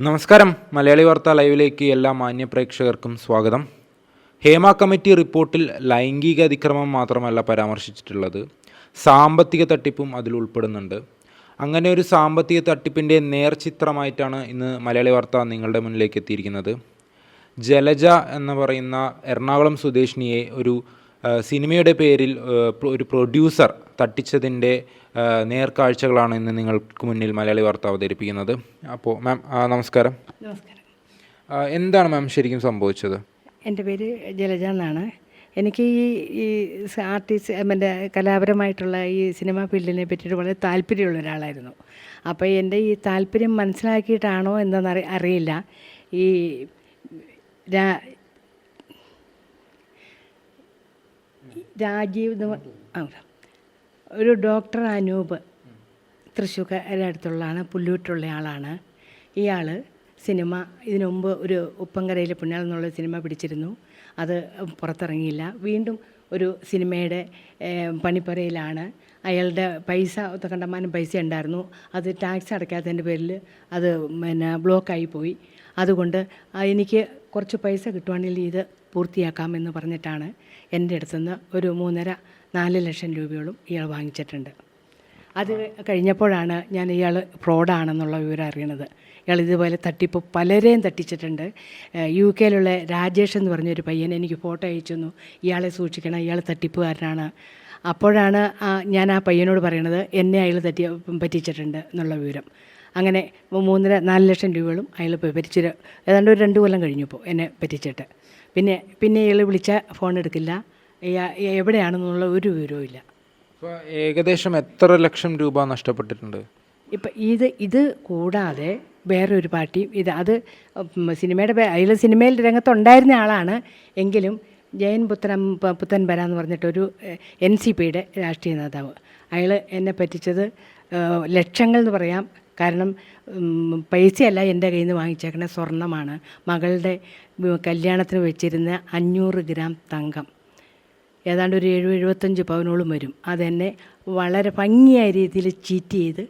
നമസ്കാരം. മലയാളി വാർത്ത ലൈവിലേക്ക് എല്ലാ മാന്യപ്രേക്ഷകർക്കും സ്വാഗതം. ഹേമ കമ്മിറ്റി റിപ്പോർട്ടിൽ ലൈംഗിക അതിക്രമം മാത്രമല്ല പരാമർശിച്ചിട്ടുള്ളത്. സാമ്പത്തിക തട്ടിപ്പും അതിൽ ഉൾപ്പെടുന്നുണ്ട്. അങ്ങനെ ഒരു സാമ്പത്തിക തട്ടിപ്പിന്റെ നേർചിത്രമായിട്ടാണ് ഇന്ന് മലയാളി വാർത്ത നിങ്ങളുടെ മുന്നിലേക്ക് എത്തിയിരിക്കുന്നത്. ജലജ എന്ന് പറയുന്ന എറണാകുളം സ്വദേശിനിയെ ഒരു സിനിമയുടെ പേരിൽ ഒരു പ്രൊഡ്യൂസർ തട്ടിച്ചതിന്റെ നേർക്കാഴ്ചകളാണ് ഇന്ന് നിങ്ങൾക്ക് മുന്നിൽ മലയാളി വാർത്ത അവതരിപ്പിക്കുന്നത്. അപ്പോൾ മാം നമസ്കാരം. നമസ്കാരം. എന്താണ് മാം ശരിക്കും സംഭവിച്ചത്? എന്റെ പേര് ജലജ എന്നാണ്. എനിക്ക് ഈ ഈ ആർട്ടിസ്റ്റ് എന്റെ കലാപരമായിട്ടുള്ള ഈ സിനിമാ ഫീൽഡിനെ പറ്റിയിട്ട് വളരെ താല്പര്യമുള്ള ഒരാളായിരുന്നു. അപ്പോൾ എന്റെ ഈ താല്പര്യം മനസ്സിലാക്കിയിട്ടാണോ എന്താണെന്ന് അറി അറിയില്ല. ഈ രാ രാജീവ് ആ, ഒരു ഡോക്ടർ അനൂപ് തൃശ്ശൂർക്കാരുടെ അടുത്തുള്ളതാണ് പുല്ലൂറ്റുള്ള ആളാണ് ഇയാൾ സിനിമ ഇതിനു മുമ്പ് ഒരു ഉപ്പങ്കരയിലെ പുണ്യാൾ എന്നുള്ള സിനിമ പിടിച്ചിരുന്നു. അത് പുറത്തിറങ്ങിയില്ല. വീണ്ടും ഒരു സിനിമയുടെ പണിപ്പുരയിലാണ്. അയാളുടെ പൈസ കണ്ടമാനം പൈസ ഉണ്ടായിരുന്നു. അത് ടാക്സ് അടയ്ക്കാത്തതിന്റെ പേരിൽ അത് പിന്നെ ബ്ലോക്കായി പോയി. അതുകൊണ്ട് എനിക്ക് കുറച്ച് പൈസ കിട്ടുവാണെങ്കിൽ ഇത് പൂർത്തിയാക്കാമെന്ന് പറഞ്ഞിട്ടാണ് എന്റെ അടുത്തുനിന്ന് ഒരു മൂന്നര നാല് ലക്ഷം രൂപയോളം ഇയാൾ വാങ്ങിച്ചിട്ടുണ്ട്. അത് കഴിഞ്ഞപ്പോഴാണ് ഞാൻ ഇയാൾ ഫ്രോഡാണെന്നുള്ള വിവരം അറിയണത്. ഇയാൾ ഇതുപോലെ തട്ടിപ്പ് പലരെയും തട്ടിച്ചിട്ടുണ്ട്. യു കെയിലുള്ള രാജേഷ് എന്ന് പറഞ്ഞൊരു പയ്യൻ എനിക്ക് ഫോട്ടോ അയച്ചു തന്നു ഇയാളെ സൂക്ഷിക്കണം ഇയാൾ തട്ടിപ്പുകാരനാണ്. അപ്പോഴാണ് ഞാൻ ആ പയ്യനോട് പറയണത് എന്നെ അയാൾ തട്ടി പറ്റിച്ചിട്ടുണ്ട് എന്നുള്ള വിവരം. അങ്ങനെ മൂന്നര നാല് ലക്ഷം രൂപകളും അയാൾ പറ്റിച്ചിട്ട് ഏതാണ്ട് ഒരു രണ്ട് കൊല്ലം കഴിഞ്ഞു ഇപ്പോൾ എന്നെ പറ്റിച്ചിട്ട്. പിന്നെ പിന്നെ ഇയാൾ വിളിച്ച ഫോൺ എടുക്കില്ല. എവിടെയാണെന്നുള്ള ഒരു വിവരവും ഇല്ല. ഏകദേശം എത്ര ലക്ഷം രൂപ നഷ്ടപ്പെട്ടിട്ടുണ്ട്? ഇപ്പം ഇത് ഇത് കൂടാതെ വേറൊരു പാർട്ടിയും ഇത് അത് സിനിമയുടെ അയാൾ സിനിമയിൽ രംഗത്തുണ്ടായിരുന്ന ആളാണ്. എങ്കിലും ജയൻ പുത്രൻ പുത്തൻ വര എന്ന് പറഞ്ഞിട്ടൊരു എൻ സി പിയുടെ രാഷ്ട്രീയ നേതാവ്. അയാൾ എന്നെ പറ്റിച്ചത് ലക്ഷങ്ങൾ എന്ന് പറയാം കാരണം പൈസയല്ല എന്റെ കയ്യിൽ നിന്ന് വാങ്ങിച്ചേക്കണ സ്വർണമാണ്. മകളുടെ കല്യാണത്തിന് വെച്ചിരുന്ന അഞ്ഞൂറ് ഗ്രാം തങ്കം. ഏതാണ്ട് ഒരു എഴുപത് എഴുപത്തഞ്ച് പവനോളം വരും. അതെന്നെ വളരെ ഭംഗിയായ രീതിയിൽ ചീറ്റ് ചെയ്ത്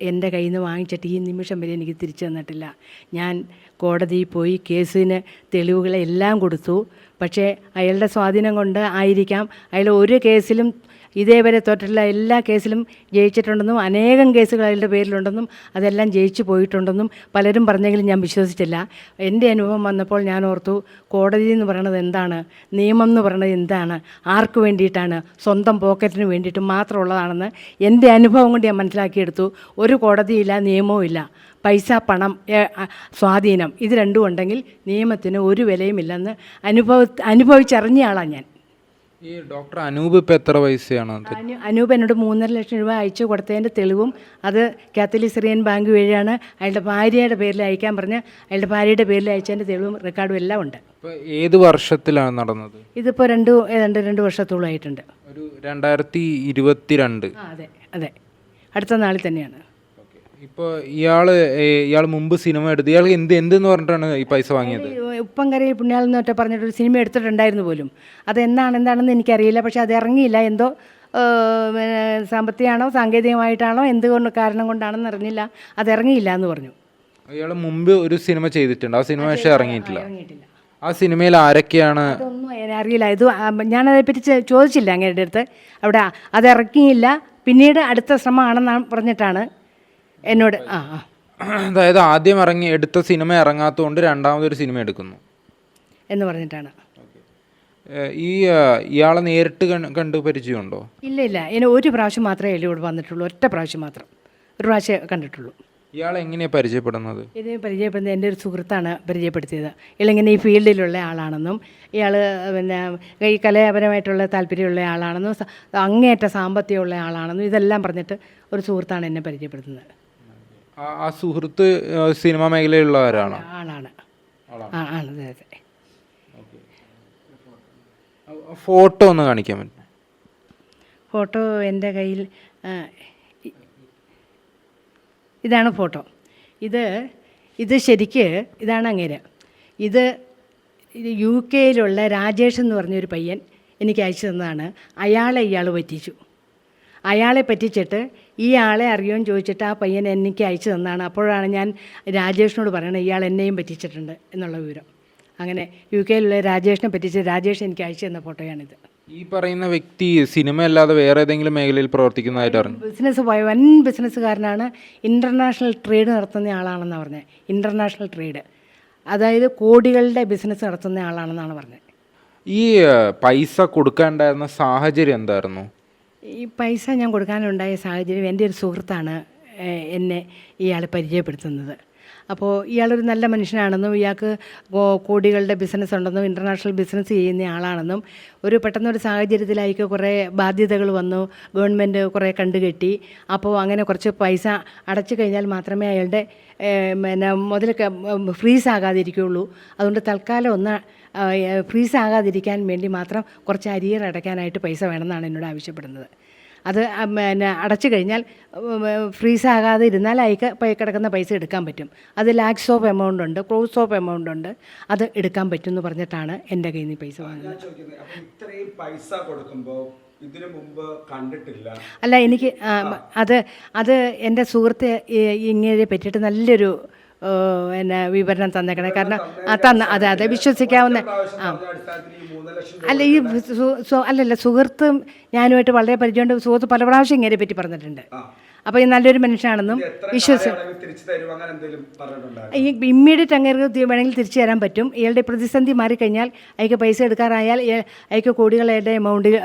എന്റെ കയ്യിൽ നിന്ന് വാങ്ങിച്ചിട്ട് ഈ നിമിഷം വരെ എനിക്ക് തിരിച്ചു തന്നിട്ടില്ല. ഞാൻ കോടതിയിൽ പോയി കേസിന് തെളിവുകളെല്ലാം കൊടുത്തു. പക്ഷേ അയാളുടെ സ്വാധീനം കൊണ്ട് ആയിരിക്കാം. അയാൾ ഒരു കേസിലും ഇതേവരെ തോറ്റിട്ടുള്ള എല്ലാ കേസിലും ജയിച്ചിട്ടുണ്ടെന്നും അനേകം കേസുകൾ അതിന്റെ പേരിലുണ്ടെന്നും അതെല്ലാം ജയിച്ചു പോയിട്ടുണ്ടെന്നും പലരും പറഞ്ഞെങ്കിലും ഞാൻ വിശ്വസിച്ചില്ല. എന്റെ അനുഭവം വന്നപ്പോൾ ഞാൻ ഓർത്തു കോടതി എന്ന് പറയുന്നത് എന്താണ്? നിയമം എന്ന് പറയുന്നത് എന്താണ്? ആർക്ക് വേണ്ടിയിട്ടാണ്? സ്വന്തം പോക്കറ്റിന് വേണ്ടിയിട്ട് മാത്രമുള്ളതാണെന്ന് എന്റെ അനുഭവം കൊണ്ട് ഞാൻ മനസ്സിലാക്കിയെടുത്തു. ഒരു കോടതിയില്ല നിയമവുമില്ല പൈസ പണം സ്വാധീനം ഇത് രണ്ടും ഉണ്ടെങ്കിൽ നിയമത്തിന് ഒരു വിലയുമില്ലെന്ന് അനുഭവ അനുഭവിച്ചറിഞ്ഞയാളാണ് ഞാൻ. ഈ ഡോക്ടർ അനൂപ് ഇപ്പം എത്ര പൈസയാണ് അനൂപ് എന്നോട് മൂന്നര ലക്ഷം രൂപ അയച്ചു കൊടുത്തതിന്റെ തെളിവും അത് കാത്തലിക് സിറിയൻ ബാങ്ക് വഴിയാണ്. അയാളുടെ ഭാര്യയുടെ പേരിൽ അയക്കാൻ പറഞ്ഞ് അയാളുടെ ഭാര്യയുടെ പേരിൽ അയച്ചതിന്റെ തെളിവും റെക്കോർഡും എല്ലാം ഉണ്ട്. ഇപ്പോൾ ഏത് വർഷത്തിലാണ് നടന്നത്? ഇതിപ്പോൾ രണ്ട് ഏതാണ്ട് രണ്ട് വർഷത്തോളമായിട്ടുണ്ട് ഒരു രണ്ടായിരത്തി ഇരുപത്തിരണ്ട്. ആ അതെ അതെ. അടുത്ത നാളിൽ തന്നെയാണ്. ഇപ്പോൾ ഇയാൾ ഇയാൾ മുമ്പ് സിനിമ എടുത്ത് ഇയാൾ എന്ത് എന്തെന്ന് പറഞ്ഞിട്ടാണ് ഈ പൈസ വാങ്ങിയത്? ഉപ്പങ്കരയിൽ പുണ്യാൾ എന്നൊക്കെ പറഞ്ഞിട്ടൊരു സിനിമ എടുത്തിട്ടുണ്ടായിരുന്നു പോലും. അത് എന്നാണ് എന്താണെന്ന് എനിക്കറിയില്ല. പക്ഷെ അത് ഇറങ്ങിയില്ല. എന്തോ സാമ്പത്തികമാണോ സാങ്കേതികമായിട്ടാണോ എന്ത് കൊണ്ട് കാരണം കൊണ്ടാണെന്ന് അറിഞ്ഞില്ല. അത് ഇറങ്ങിയില്ല എന്ന് പറഞ്ഞു. ഇയാൾ മുമ്പ് ഒരു സിനിമ ചെയ്തിട്ടുണ്ട്. ആ സിനിമ പക്ഷേ ഇറങ്ങിയിട്ടില്ല. ആ സിനിമയിൽ ആരൊക്കെയാണ്? അതൊന്നും അറിയില്ല. ഇത് ഞാനതേപ്പറ്റി ചോദിച്ചില്ല അങ്ങയുടെ അടുത്ത്. അവിടെ അത് ഇറക്കിയില്ല. പിന്നീട് അടുത്ത ശ്രമമാണെന്നാണ് പറഞ്ഞിട്ടാണ് എന്നോട് ആ ആ. അതായത് ആദ്യം ഇറങ്ങി എടുത്ത സിനിമ ഇറങ്ങാത്തതുകൊണ്ട് രണ്ടാമതൊരു സിനിമ എടുക്കുന്നു. എന്ന് പറഞ്ഞിട്ടാണ്. ഈ ഇയാളെ നേരിട്ട് കണ്ട് പരിചയമുണ്ടോ? ഇല്ല ഇല്ല. ഇനി ഒരു പ്രാവശ്യം മാത്രമേ എല്ലാം ഇവിടെ വന്നിട്ടുള്ളൂ. ഒറ്റ പ്രാവശ്യം മാത്രം. ഒരു പ്രാവശ്യം കണ്ടിട്ടുള്ളൂ. ഇയാൾ എങ്ങനെയാണ് പരിചയപ്പെടുന്നത്? ഇത് പരിചയപ്പെടുന്നത് എന്റെ ഒരു സുഹൃത്താണ് പരിചയപ്പെടുത്തിയത്. ഇയാളിങ്ങനെ ഈ ഫീൽഡിലുള്ള ആളാണെന്നും ഇയാൾ പിന്നെ ഈ കലാപരമായിട്ടുള്ള താല്പര്യമുള്ള ആളാണെന്നും അങ്ങേയറ്റ സാമ്പത്തികമുള്ള ആളാണെന്നും ഇതെല്ലാം പറഞ്ഞിട്ട് ഒരു സുഹൃത്താണ് എന്നെ പരിചയപ്പെടുത്തുന്നത്. ആ സുഹൃത്ത് സിനിമ മേഖലയിലുള്ളവരാണോ ആളാണ്. ആ ആണ് അതെ അതെ. ഫോട്ടോ ഒന്ന് കാണിക്കാൻ പറ്റും ഫോട്ടോ എന്റെ കയ്യിൽ ഇതാണ് ഫോട്ടോ. ഇത് ഇത് ശരിക്ക് ഇതാണ് അങ്ങേര്. ഇത് യു കെയിലുള്ള രാജേഷ് എന്ന് പറഞ്ഞൊരു പയ്യൻ എനിക്ക് അയച്ചു തന്നതാണ്. അയാളെ ഇയാൾ പറ്റിച്ചു. അയാളെ പറ്റിച്ചിട്ട് ഈ ആളെ അറിയുമെന്ന് ചോദിച്ചിട്ട് ആ പയ്യൻ എനിക്ക് അയച്ചു തന്നാണ്. അപ്പോഴാണ് ഞാൻ രാജേഷിനോട് പറയണത് ഇയാൾ എന്നെയും പറ്റിച്ചിട്ടുണ്ട് എന്നുള്ള വിവരം. അങ്ങനെ യു കെയിലുള്ള രാജേഷിനെ പറ്റിച്ച് രാജേഷ് എനിക്ക് അയച്ചു തന്ന ഫോട്ടോയാണിത്. ഈ പറയുന്ന വ്യക്തി സിനിമ അല്ലാതെ വേറെ ഏതെങ്കിലും മേഖലയിൽ പ്രവർത്തിക്കുന്നതായിട്ട് അറിഞ്ഞു? ബിസിനസ് പോയ വൻ ബിസിനസ്സുകാരനാണ് ഇന്റർനാഷണൽ ട്രേഡ് നടത്തുന്ന ആളാണെന്നാണ് പറഞ്ഞത്. International trade. അതായത് കോടികളുടെ ബിസിനസ് നടത്തുന്ന ആളാണെന്നാണ് പറഞ്ഞത്. ഈ പൈസ കൊടുക്കാണ്ടായിരുന്ന സാഹചര്യം എന്തായിരുന്നു? ഈ പൈസ ഞാൻ കൊടുക്കാനുണ്ടായ സാഹചര്യം എന്റെ ഒരു സുഹൃത്താണ് എന്നെ ഇയാൾ പരിചയപ്പെടുത്തുന്നത്. അപ്പോൾ ഇയാളൊരു നല്ല മനുഷ്യനാണെന്നും ഇയാൾക്ക് കോടികളുടെ ബിസിനസ് ഉണ്ടെന്നും ഇന്റർനാഷണൽ ബിസിനസ് ചെയ്യുന്ന ആളാണെന്നും ഒരു പെട്ടെന്നൊരു സാഹചര്യത്തിലായിക്ക് കുറേ ബാധ്യതകൾ വന്നു ഗവൺമെന്റ് കുറേ കണ്ടുകെട്ടി. അപ്പോൾ അങ്ങനെ കുറച്ച് പൈസ അടച്ചു കഴിഞ്ഞാൽ മാത്രമേ അയാളുടെ പിന്നെ മുതലൊക്കെ ഫ്രീസ് ആകാതിരിക്കുകയുള്ളൂ അതുകൊണ്ട് തൽക്കാലം ഒന്ന് ഫ്രീസ് ആകാതിരിക്കാൻ വേണ്ടി മാത്രം കുറച്ച് അരിയർ അടയ്ക്കാനായിട്ട് പൈസ വേണമെന്നാണ് എന്നോട് ആവശ്യപ്പെടുന്നത്. അത് പിന്നെ അടച്ചു കഴിഞ്ഞാൽ ഫ്രീസ് ആകാതെ ഇരുന്നാൽ അയക്ക് കിടക്കുന്ന പൈസ എടുക്കാൻ പറ്റും. അത് ലാക്സ് ഓഫ് എമൗണ്ട് ഉണ്ട് ക്രോസ് ഓഫ് എമൗണ്ട് ഉണ്ട് അത് എടുക്കാൻ പറ്റും എന്ന് പറഞ്ഞിട്ടാണ് എന്റെ കയ്യിൽ നിന്ന് പൈസ വാങ്ങുന്നത്. ഇത്രയും പൈസ കൊടുക്കുമ്പോൾ ഇതിനു മുമ്പ് കണ്ടിട്ടില്ല? അല്ല എനിക്ക് അത് അത് എന്റെ സുഹൃത്ത് ഇങ്ങനെ പറ്റിയിട്ട് നല്ലൊരു പിന്നെ വിവരണം തന്നേക്കണേ. കാരണം ആ തന്ന അതെ അതെ വിശ്വസിക്കാവുന്ന ആ. അല്ല ഈ അല്ലല്ല സുഹൃത്ത് ഞാനുമായിട്ട് വളരെ പരിചയമുണ്ട്. സുഹൃത്ത് പല പ്രാവശ്യം ഇങ്ങനെ പറ്റി പറഞ്ഞിട്ടുണ്ട്. അപ്പോൾ ഈ നല്ലൊരു മനുഷ്യനാണെന്നും വിശ്വസി ഇമ്മീഡിയറ്റ് അങ്ങേർക്ക് വേണമെങ്കിൽ തിരിച്ചു തരാൻ പറ്റും. ഇയാളുടെ പ്രതിസന്ധി മാറിക്കഴിഞ്ഞാൽ അയാൾക്ക് പൈസ എടുക്കാറായാൽ അയാൾക്ക് കോടികൾ അയാളുടെ എമൗണ്ടിൽ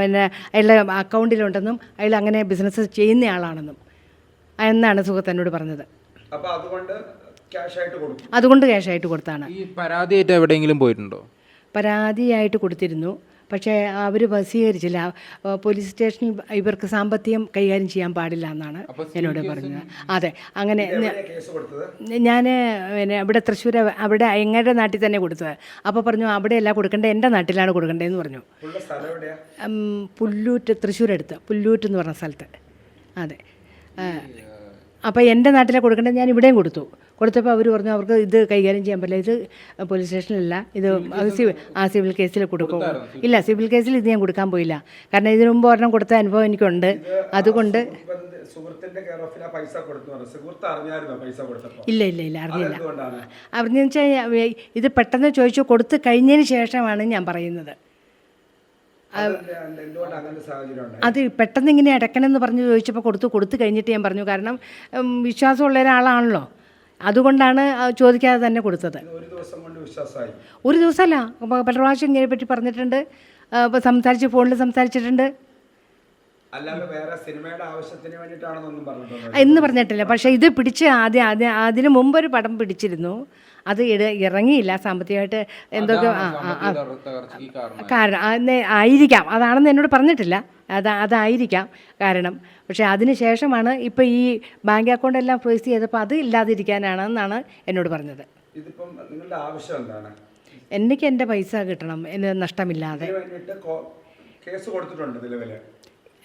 പിന്നെ അയാളുടെ അക്കൗണ്ടിലുണ്ടെന്നും അയാൾ അങ്ങനെ ബിസിനസ് ചെയ്യുന്ന ആളാണെന്നും. എന്നാണ് സുഹൃത്ത് എന്നോട് പറഞ്ഞത്. അപ്പൊ അതുകൊണ്ട് ക്യാഷ് ആയിട്ട് കൊടുക്കും. അതുകൊണ്ട് ക്യാഷായിട്ട് കൊടുത്താണ്. ഈ പരാതിയായിട്ട് എവിടെയെങ്കിലും പോയിട്ടുണ്ടോ? പരാതിയായിട്ട് കൊടുത്തിരുന്നു. പക്ഷേ അവർ വസീകരിച്ചില്ല. പോലീസ് സ്റ്റേഷനിൽ ഇവർക്ക് സാമ്പത്തികം കൈകാര്യം ചെയ്യാൻ പാടില്ല എന്നാണ് എന്നോട് പറഞ്ഞത്. അതെ അങ്ങനെ ഞാൻ പിന്നെ ഇവിടെ തൃശ്ശൂർ അവിടെ എങ്ങയുടെ നാട്ടിൽ തന്നെ കൊടുത്തത്. അപ്പോൾ പറഞ്ഞു അവിടെയല്ല കൊടുക്കേണ്ടത് എന്റെ നാട്ടിലാണ് കൊടുക്കേണ്ടതെന്ന് പറഞ്ഞു. പുല്ലൂറ്റ് തൃശ്ശൂരടുത്ത് പുല്ലൂറ്റ് എന്ന് പറഞ്ഞ സ്ഥലത്ത്. അതെ. അപ്പോൾ എന്റെ നാട്ടിലെ കൊടുക്കേണ്ടത് ഞാൻ ഇവിടെയും കൊടുത്തു. കൊടുത്തപ്പോൾ അവർ പറഞ്ഞു അവർക്ക് ഇത് കൈകാര്യം ചെയ്യാൻ പറ്റില്ല. ഇത് പോലീസ് സ്റ്റേഷനിലല്ല. ഇത് ആ സിവിൽ കേസിൽ കൊടുക്കും. ഇല്ല സിവിൽ കേസിൽ ഇത് ഞാൻ കൊടുക്കാൻ പോയില്ല. കാരണം ഇതിനു മുമ്പ് ഒരെണ്ണം കൊടുത്ത അനുഭവം എനിക്കുണ്ട്. അതുകൊണ്ട് ഇല്ല ഇല്ല ഇല്ല അറിഞ്ഞില്ല. അറിഞ്ഞെന്ന് അറിഞ്ഞു വെച്ചാൽ ഇത് പെട്ടെന്ന് ചോദിച്ചു കൊടുത്തു കഴിഞ്ഞതിന് ശേഷമാണ് ഞാൻ പറയുന്നത് അതെന്ത്- എന്തുകൊണ്ട് അങ്ങനെ സാഹചര്യം ഉണ്ടായി അത് പെട്ടെന്ന് ഇങ്ങനെ അടക്കണമെന്ന് പറഞ്ഞ് ചോദിച്ചപ്പോൾ കൊടുത്തു കൊടുത്തു കഴിഞ്ഞിട്ട് ഞാൻ പറഞ്ഞു. കാരണം വിശ്വാസം വിശ്വാസമുള്ള ഒരാളാണല്ലോ. അതുകൊണ്ടാണ് ചോദിക്കാതെ തന്നെ കൊടുത്തത്. ഒരു ദിവസമല്ല. പല പ്രാവശ്യം ഇങ്ങനെ പറ്റി പറഞ്ഞിട്ടുണ്ട്. സംസാരിച്ച് ഫോണിൽ സംസാരിച്ചിട്ടുണ്ട്. എന്ന് പറഞ്ഞിട്ടില്ല. പക്ഷേ ഇത് പിടിച്ച് ആദ്യം ആദ്യം അതിന് ഒരു പടം പിടിച്ചിരുന്നു. അത് ഇട- ഇറങ്ങിയില്ല. സാമ്പത്തികമായിട്ട് എന്തൊക്കെ കാരണം. ആയിരിക്കാം. അതാണെന്ന് എന്നോട് പറഞ്ഞിട്ടില്ല. അത് അതായിരിക്കാം കാരണം. പക്ഷേ അതിന് ശേഷമാണ് ഇപ്പോൾ ഈ ബാങ്ക് അക്കൗണ്ട് എല്ലാം ഫ്രീസ് ചെയ്തപ്പോൾ അത് ഇല്ലാതിരിക്കാനാണെന്നാണ് എന്നോട് പറഞ്ഞത്. എനിക്ക് എന്റെ പൈസ കിട്ടണം. എന്ന് നഷ്ടമില്ലാതെ. കേസ് കൊടുത്തിട്ടുണ്ട്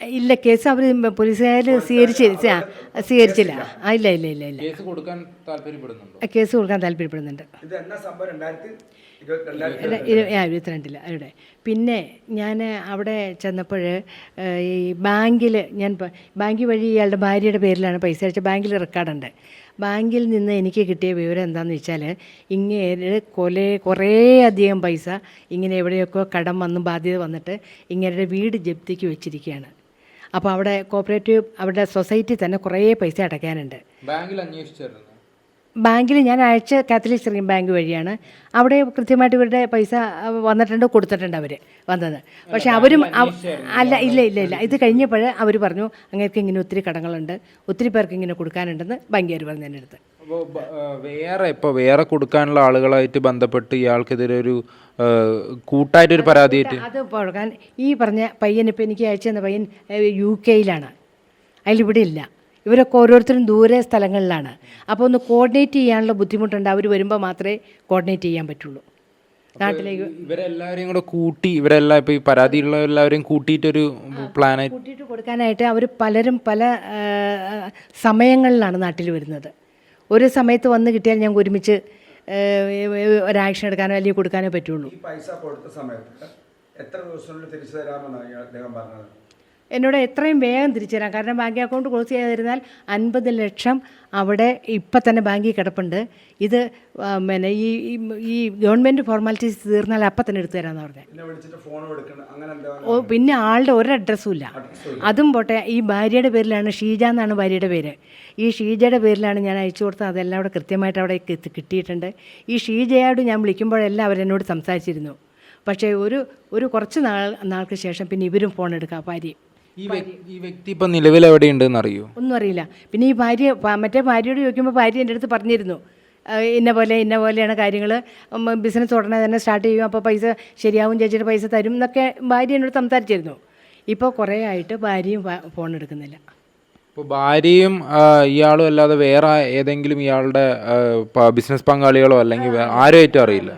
ഇല്ല കേസ് അവർ പോലീസുകാർ സ്വീകരിച്ചില്ല. സ്വീകരിച്ചില്ല. ആ, ഇല്ല ഇല്ല ഇല്ല ഇല്ല. കേസ് കൊടുക്കാൻ താല്പര്യപ്പെടുന്നുണ്ട്? കേസ് കൊടുക്കാൻ താല്പര്യപ്പെടുന്നുണ്ട്. ഇത് എന്നാ സംഭവം? രണ്ടായിരത്തി ഇരുപത്തി രണ്ടായിരത്തി ഇല്ല, ഇരു- ആ, ഇരുപത്തിരണ്ടിൽ അവിടെ. പിന്നെ ഞാൻ അവിടെ ചെന്നപ്പോൾ ഈ ബാങ്കിൽ ഞാൻ ബാങ്ക് വഴി ഇയാളുടെ ഭാര്യയുടെ പേരിലാണ് പൈസ അയച്ച ബാങ്കിൽ റെക്കോർഡുണ്ട്. ബാങ്കിൽ നിന്ന് എനിക്ക് കിട്ടിയ വിവരം എന്താണെന്ന് വെച്ചാൽ ഇങ്ങനെ കൊലേ കുറേ അധികം പൈസ ഇങ്ങനെ എവിടെയൊക്കെ കടം വന്ന് ബാധ്യത വന്നിട്ട് ഇങ്ങനെ വീട് ജപ്തിക്ക് വെച്ചിരിക്കുകയാണ്. അപ്പോൾ അവിടെ കോപ്പറേറ്റീവ് അവരുടെ സൊസൈറ്റി തന്നെ കുറേ പൈസ അടയ്ക്കാനുണ്ട്. ബാങ്കിൽ അന്വേഷിച്ചായിരുന്നു? ബാങ്കിൽ ഞാൻ അയച്ച കാത്തലിക് സ്ത്രീ ബാങ്ക് വഴിയാണ്. അവിടെ കൃത്യമായിട്ട് ഇവരുടെ പൈസ വന്നിട്ടുണ്ട് കൊടുത്തിട്ടുണ്ട് അവർ വന്നത്. പക്ഷെ അവരും അല്ല ഇല്ല ഇല്ല ഇല്ല. ഇത് കഴിഞ്ഞപ്പോൾ അവർ പറഞ്ഞു അങ്ങേർക്ക് ഇങ്ങനെ ഒത്തിരി കടങ്ങളുണ്ട് ഒത്തിരി പേർക്ക് ഇങ്ങനെ കൊടുക്കാനുണ്ടെന്ന് ബാങ്കുകാർ പറഞ്ഞു എന്റെ അടുത്ത് അപ്പോൾ വേറെ ഇപ്പോൾ വേറെ കൊടുക്കാനുള്ള ആളുകളായിട്ട് ബന്ധപ്പെട്ട് ഇയാൾക്കെതിരെ ഒരു കൂട്ടായിട്ട് കൂട്ടായിട്ടൊരു പരാതിയായിട്ട് അത് കൊടുക്കാൻ ഈ പറഞ്ഞ പയ്യൻ ഇപ്പോൾ എനിക്ക് അയച്ചു തന്ന പയ്യൻ യു കെയിലാണ്. അതിലിവിടെ ഇല്ല. ഇവരൊക്കെ ഓരോരുത്തരും ദൂരെ സ്ഥലങ്ങളിലാണ്. അപ്പോൾ ഒന്ന് കോർഡിനേറ്റ് ചെയ്യാനുള്ള ബുദ്ധിമുട്ടുണ്ട്. അവർ വരുമ്പോൾ മാത്രമേ കോർഡിനേറ്റ് ചെയ്യാൻ പറ്റുള്ളൂ. നാട്ടിലേക്ക് ഇവരെല്ലാവരെയും കൂടെ കൂട്ടി ഇവരെല്ലാം ഇപ്പോൾ ഈ പരാതിയുള്ള എല്ലാവരെയും കൂട്ടിയിട്ടൊരു പ്ലാനായിട്ട് കൂട്ടിയിട്ട് കൊടുക്കാനായിട്ട് അവർ പലരും പല സമയങ്ങളിലാണ് നാട്ടിൽ വരുന്നത്. ഒരു സമയത്ത് വന്ന് കിട്ടിയാൽ ഞങ്ങൾക്ക് ഒരുമിച്ച് ഒരാക്ഷൻ ഒരു ആക്ഷൻ എടുക്കാനോ അല്ലെങ്കിൽ കൊടുക്കാനോ പറ്റുള്ളൂ. ഈ പൈസ കൊടുത്ത സമയത്ത് എത്ര ദിവസത്തിനുള്ളിൽ തിരിച്ചു തരാമെന്നാണ് അദ്ദേഹം പറഞ്ഞത്? എന്നോട് എത്രയും വേഗം തിരിച്ചു തരാം. കാരണം ബാങ്ക് അക്കൗണ്ട് ക്ലോസ് ചെയ്യാതിരുന്നാൽ അൻപത് ലക്ഷം അവിടെ ഇപ്പം തന്നെ ബാങ്കിൽ കിടപ്പുണ്ട്. ഇത് പിന്നെ ഈ ഈ- ഗവൺമെന്റ് ഫോർമാലിറ്റീസ് തീർന്നാൽ അപ്പം തന്നെ എടുത്തു തരാമെന്ന് പിന്നെ ഓ പിന്നെ ആളുടെ ഒരു അഡ്രസ്സും ഇല്ല. അതും പോട്ടെ ഈ ഭാര്യയുടെ പേരിലാണ് ഷീജ എന്നാണ് ഭാര്യയുടെ പേര്. ഈ ഷീജയുടെ പേരിലാണ് ഞാൻ അയച്ചു കൊടുത്തത്. അതെല്ലാം അവിടെ കൃത്യമായിട്ട് അവിടെ കിട്ടിയിട്ടുണ്ട്. ഈ ഷീജയോട് ഞാൻ വിളിക്കുമ്പോഴെല്ലാം അവരെന്നോട് സംസാരിച്ചിരുന്നു. പക്ഷേ ഒരു ഒരു കുറച്ച് നാൾ നാൾക്ക് ശേഷം പിന്നെ ഇവരും ഫോൺ എടുക്കുക ഭാര്യ ഈ ഈ വ്യക്തി ഇപ്പം നിലവിൽ എവിടെയുണ്ടെന്ന് അറിയോ ഒന്നും അറിയില്ല പിന്നെ ഈ ഭാര്യ മറ്റേ ഭാര്യയോട് ചോദിക്കുമ്പോൾ ഭാര്യ എന്റെ അടുത്ത് പറഞ്ഞിരുന്നു. ഇന്ന പോലെ ഇന്ന പോലെയാണ് കാര്യങ്ങൾ ബിസിനസ് ഉടനെ തന്നെ സ്റ്റാർട്ട് ചെയ്യും. അപ്പോൾ പൈസ ശരിയാവും ചേച്ചിയുടെ പൈസ തരും എന്നൊക്കെ ഭാര്യ എന്നോട് സംസാരിച്ചിരുന്നു. ഇപ്പോൾ കുറേ ആയിട്ട് ഭാര്യയും ഫോൺ എടുക്കുന്നില്ല. ഇപ്പോൾ ഭാര്യയും ഇയാളും അല്ലാതെ വേറെ ഏതെങ്കിലും ഇയാളുടെ ബിസിനസ് പങ്കാളികളോ അല്ലെങ്കിൽ ആരും ഏറ്റവും അറിയില്ല.